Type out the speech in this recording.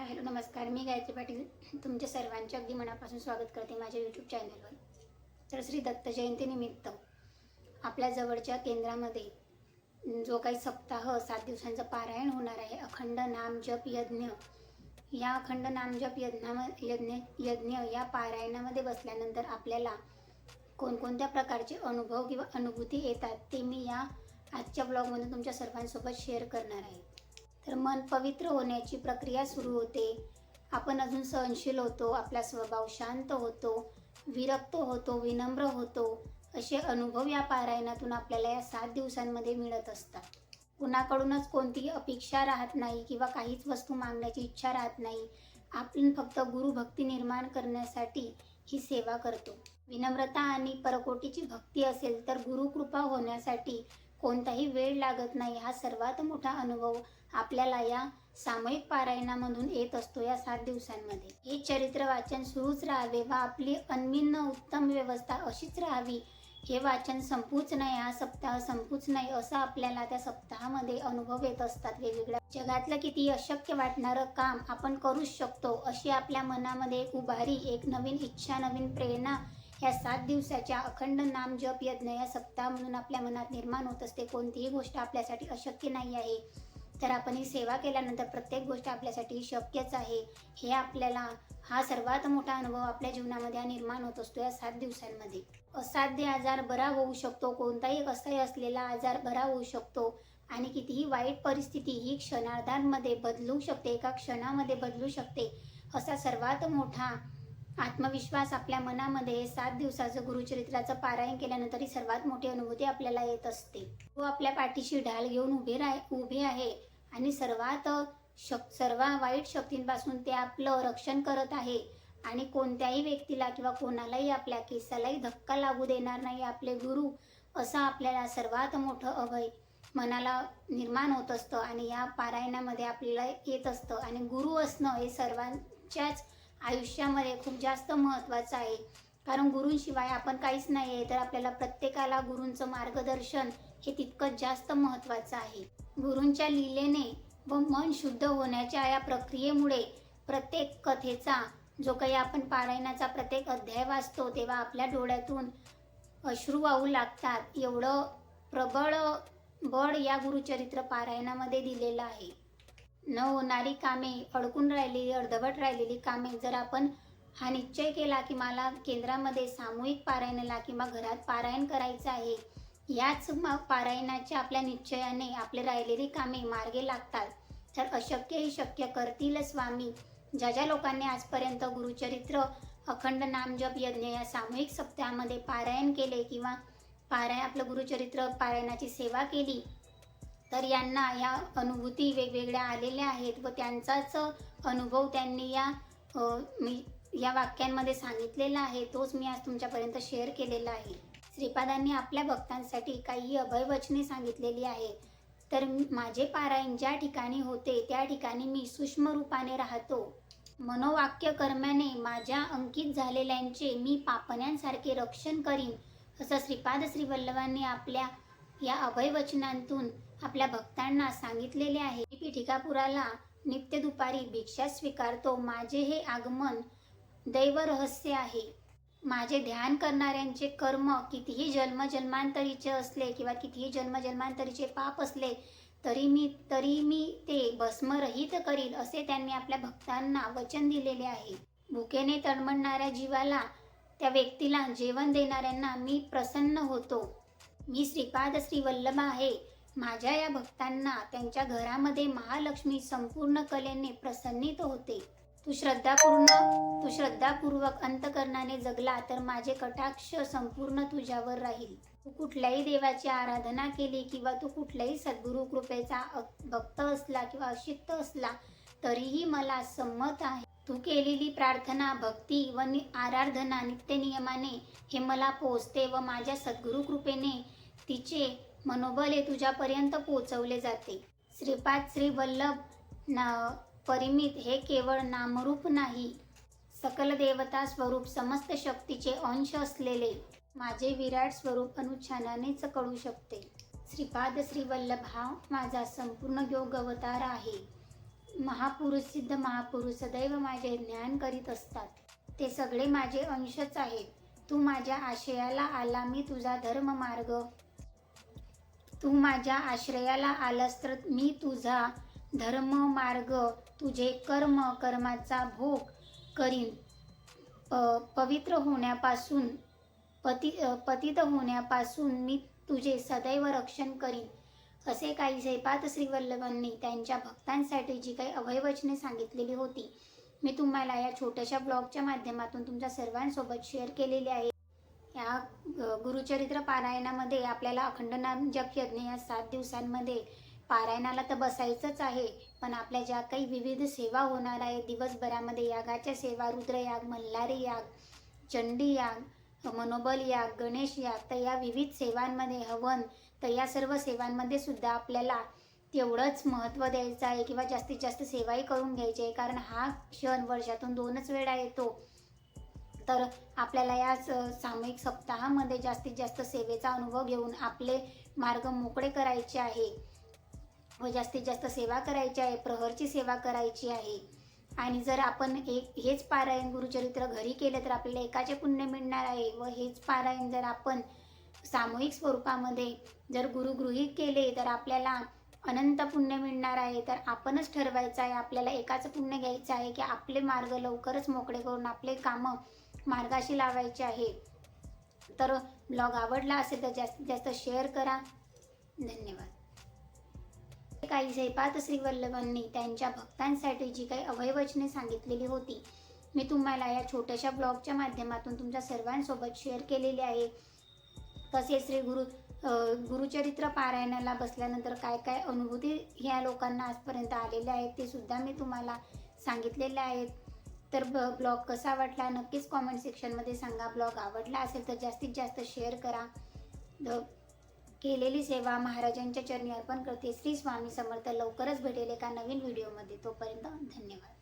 Hello नमस्कार. मी गायत्री पाटील. तुमच्या सर्वांचे अगदी मनापासून स्वागत करते माझ्या यूट्यूब चॅनलवर तर श्री दत्त जयंतीनिमित्त आपल्या जवळच्या केंद्रामध्ये जो काही सप्ताह सात दिवसांचं पारायण होणार आहे अखंड नाम जप यज्ञ. या अखंड नाम जप यज्ञा यज्ञ यज्ञ या पारायणामध्ये बसल्यानंतर आपल्याला कोणकोणत्या प्रकारचे अनुभव किंवा अनुभूती येतात ते मी या आजच्या ब्लॉगमध्ये तुमच्या सर्वांसोबत शेअर करणार आहे. तर मन पवित्र होण्याची प्रक्रिया सुरू होते. आपण अजून सहनशील होतो आपला स्वभाव शांत होतो विरक्त होतो विनम्र होतो असे अनुभव या पारायणातून आपल्याला या सात दिवसांमध्ये मिळत असतात. कुणाकडूनच कोणतीही अपेक्षा राहत नाही किंवा काहीच वस्तू मागण्याची इच्छा राहत नाही. आपण फक्त गुरुभक्ती निर्माण करण्यासाठी ही सेवा करतो. विनम्रता आणि परकोटीची भक्ती असेल तर गुरुकृपा होण्यासाठी कोणताही वेळ लागत नाही. हा सर्वात मोठा अनुभव आपल्याला या सामूहिक पारायणामधून येत असतो या सात दिवसांमध्ये. हे चरित्र वाचन सुरूच राहावे व आपली अन्मिन्न उत्तम व्यवस्था अशीच राहावी. हे वाचन संपूच नाही हा सप्ताह संपूच नाही असं आपल्याला त्या सप्ताहामध्ये अनुभव येत असतात वेगवेगळ्या. जगातलं किती अशक्य वाटणारं काम आपण करूच शकतो अशी आपल्या मनामध्ये एक उभारी एक नवीन इच्छा नवीन प्रेरणा ह्या सात दिवसाच्या अखंड नाम जप यज्ञ या सप्ताहामधून आपल्या मनात निर्माण होत असते. कोणतीही गोष्ट आपल्यासाठी अशक्य नाही आहे. तर आपण ही सेवा केल्यानंतर प्रत्येक गोष्ट आपल्यासाठी शक्यच आहे. हे आपल्याला हा सर्वात मोठा अनुभव आपल्या जीवनामध्ये निर्माण होत असतो या सात दिवसांमध्ये. असाध्य आजार बरा होऊ शकतो. कोणताही कसाही असलेला आजार बरा होऊ शकतो. आणि कितीही वाईट परिस्थिती ही क्षणार्धांमध्ये बदलू शकते एका क्षणामध्ये बदलू शकते. असा सर्वात मोठा आत्मविश्वास आपल्या मनामध्ये हे सात दिवसाचं गुरुचरित्राचं पारायण केल्यानंतर ही सर्वात मोठी अनुभूती आपल्याला येत असते. तो आपल्या पाठीशी ढाल घेऊन उभे राह उभे आहे आणि सर्वात शक सर्व वाईट शक्तींपासून ते आपलं रक्षण करत आहे आणि कोणत्याही व्यक्तीला किंवा कोणालाही आपल्या केसालाही धक्का लागू देणार नाही आपले गुरु असं आपल्याला सर्वात मोठं अभय मनाला निर्माण होत असतं आणि या पारायणामध्ये आपल्याला येत असतं. आणि गुरु असणं हे सर्वांच्याच आयुष्यामध्ये खूप जास्त महत्त्वाचं आहे. कारण गुरूंशिवाय आपण काहीच नाही आहे तर आपल्याला प्रत्येकाला गुरूंचं मार्गदर्शन हे तितकंच जास्त महत्त्वाचं आहे. गुरूंच्या लीलेने व मन शुद्ध होण्याच्या या प्रक्रियेमुळे प्रत्येक कथेचा जो काही आपण पारायणाचा प्रत्येक अध्याय वाचतो तेव्हा आपल्या डोळ्यातून अश्रू वाहू लागतात. एवढं प्रबळ बळ या गुरुचरित्र पारायणामध्ये दिलेलं आहे. न होणारी कामे अडकून राहिलेली अर्धवट राहिलेली कामे. जर आपण हा निश्चय केला की मला केंद्रामध्ये सामूहिक पारायणाला किंवा घरात पारायण करायचं आहे याच पारायणाच्या आपल्या निश्चयाने आपले राहिलेली कामे मार्गे लागतात. तर अशक्य ही शक्य करतील स्वामी. ज्या ज्या लोकांनी आजपर्यंत गुरुचरित्र अखंड नामजप यज्ञ या सामूहिक सप्ताहामध्ये पारायण केले किंवा पारायण आपलं गुरुचरित्र पारायणाची सेवा केली तर यांना ह्या अनुभूती वेगवेगळ्या आलेल्या आहेत व त्यांचाच अनुभव त्यांनी या मी या वाक्यांमध्ये सांगितलेला आहे तोच मी आज तुमच्यापर्यंत शेअर केलेला आहे. श्रीपादांनी आपल्या भक्तांसाठी काही अभयवचने सांगितलेली आहे तर माझे पारायण ज्या ठिकाणी होते त्या ठिकाणी मी सूक्ष्म रूपाने राहतो. मनोवाक्य कर्म्याने माझ्या अंकित झालेल्यांचे मी पापण्यांसारखे रक्षण करीन असं श्रीपाद श्रीवल्लभांनी आपल्या या अभयवचनांतून आपल्या भक्तांना सांगितलेले आहे. मी पीठिकापुराला नित्य दुपारी भिक्षा स्वीकारतो. माझे हे आगमन दैव रहस्य आहे. माझे ध्यान करणाऱ्यांचे कर्म कितीही जन्मजन्मांतरीचे असले किंवा कितीही जन्मजन्मांतरीचे पाप असले तरी मी तरी मी ते भस्मरहित करील असे त्यांनी आपल्या भक्तांना वचन दिलेले आहे. भुकेने तडमडणाऱ्या जीवाला त्या व्यक्तीला जेवण देणाऱ्यांना मी प्रसन्न होतो. मी श्रीपाद श्री वल्लभ आहे. माझ्या या भक्तांना त्यांच्या घरामध्ये महालक्ष्मी संपूर्ण कलेने प्रसन्नित होते. तू श्रद्धापूर्ण तू श्रद्धापूर्वक अंतकरणाने जगला तर माझे कटाक्ष संपूर्ण तुझ्यावर राहील. तू कुठल्याही देवाची आराधना केली किंवा तू कुठल्याही सद्गुरु कृपेचा भक्त असला किंवा अशिक्त असला तरीही मला संमत आहे. तू केलेली प्रार्थना भक्ती व आराधना नित्यनियमाने हे मला पोचते व माझ्या सद्गुरु कृपेने तिचे मनोबल हे तुझ्यापर्यंत पोचवले जाते. श्रीपाद श्री वल्लभ ना परिमित हे केवळ नामरूप नाही. सकल देवता स्वरूप समस्त शक्तीचे अंश असलेले माझे विराट स्वरूप अनुच्छानानेच कळू शकते. श्रीपाद श्रीवल्लभ हा माझा संपूर्ण योग अवतार आहे. महापुरुष सिद्ध महापुरुष सदैव माझे ज्ञान करीत असतात. ते सगळे माझे अंशच आहेत. तू माझ्या आशयाला आला मी तुझा धर्म मार्ग तू माझ्या आश्रयाला आलास तर मी तुझा धर्म मार्ग तुझे कर्म कर्माचा भोग करीन. प पवित्र होण्यापासून पति पतित होण्यापासून मी तुझे सदैव रक्षण करीन. असे काही जयपात श्रीवल्लभांनी त्यांच्या भक्तांसाठी जी काही अभयवचने सांगितलेली होती मी तुम्हाला या छोट्याशा ब्लॉगच्या माध्यमातून तुमच्या सर्वांसोबत शेअर केलेली आहे. या गुरुचरित्र पारायणामध्ये आपल्याला अखंड नाम जप यज्ञ या सात दिवसांमध्ये पारायणाला तर बसायचंच आहे पण आपल्या ज्या काही विविध सेवा होणार आहे दिवसभरामध्ये यागाच्या सेवा रुद्रयाग मल्हारी याग चंडी याग मनोबल याग गणेश याग तर या विविध सेवांमध्ये हवन तर या सर्व सेवांमध्ये सुद्धा आपल्याला तेवढंच महत्त्व द्यायचं आहे किंवा जास्तीत जास्त सेवाही करून घ्यायची आहे कारण हा क्षण वर्षातून दोनच वेळा येतो. तर आपल्याला या सामूहिक सप्ताहामध्ये जास्तीत जास्त सेवेचा अनुभव घेऊन आपले मार्ग मोकळे करायचे आहे व जास्तीत जास्त सेवा करायची आहे प्रहरची सेवा करायची आहे. आणि जर आपण एक हेच पारायण गुरुचरित्र घरी केलं तर आपल्याला एकाचे पुण्य मिळणार आहे व हेच पारायण जर आपण सामूहिक स्वरूपामध्ये जर गुरुगृहीत केले तर आपल्याला अनंत पुण्य मिळणार आहे. तर आपणच ठरवायचं आहे आपल्याला एकाचं पुण्य घ्यायचं आहे की आपले मार्ग लवकरच मोकळे करून आपले कामं मार्गाशी लावायचे आहे. तर ब्लॉग आवडला असेल तर जास्तीत जास्त शेअर करा. धन्यवाद. काही श्रीपाद श्रीवल्लभांनी त्यांच्या भक्तांसाठी जी काही अभयवचने सांगितलेली होती मी तुम्हाला या छोट्याशा ब्लॉगच्या माध्यमातून तुमच्या सर्वांसोबत शेअर केलेली आहे. तसेच श्री गुरु गुरुचरित्र पारायणाला बसल्यानंतर काय काय अनुभूती ह्या लोकांना आजपर्यंत आलेल्या आहेत ते सुद्धा मी तुम्हाला सांगितलेले आहेत. तर ब ब्लॉग कसा वाटला? नक्कीच कॉमेंट सेक्शनमध्ये सांगा. ब्लॉग आवडला असेल तर जास्तीत जास्त शेअर करा. द केलेली सेवा महाराजांच्या चरणी अर्पण करते. श्री स्वामी समर्थ लवकरच भेटेल एका नवीन व्हिडिओमध्ये तोपर्यंत धन्यवाद.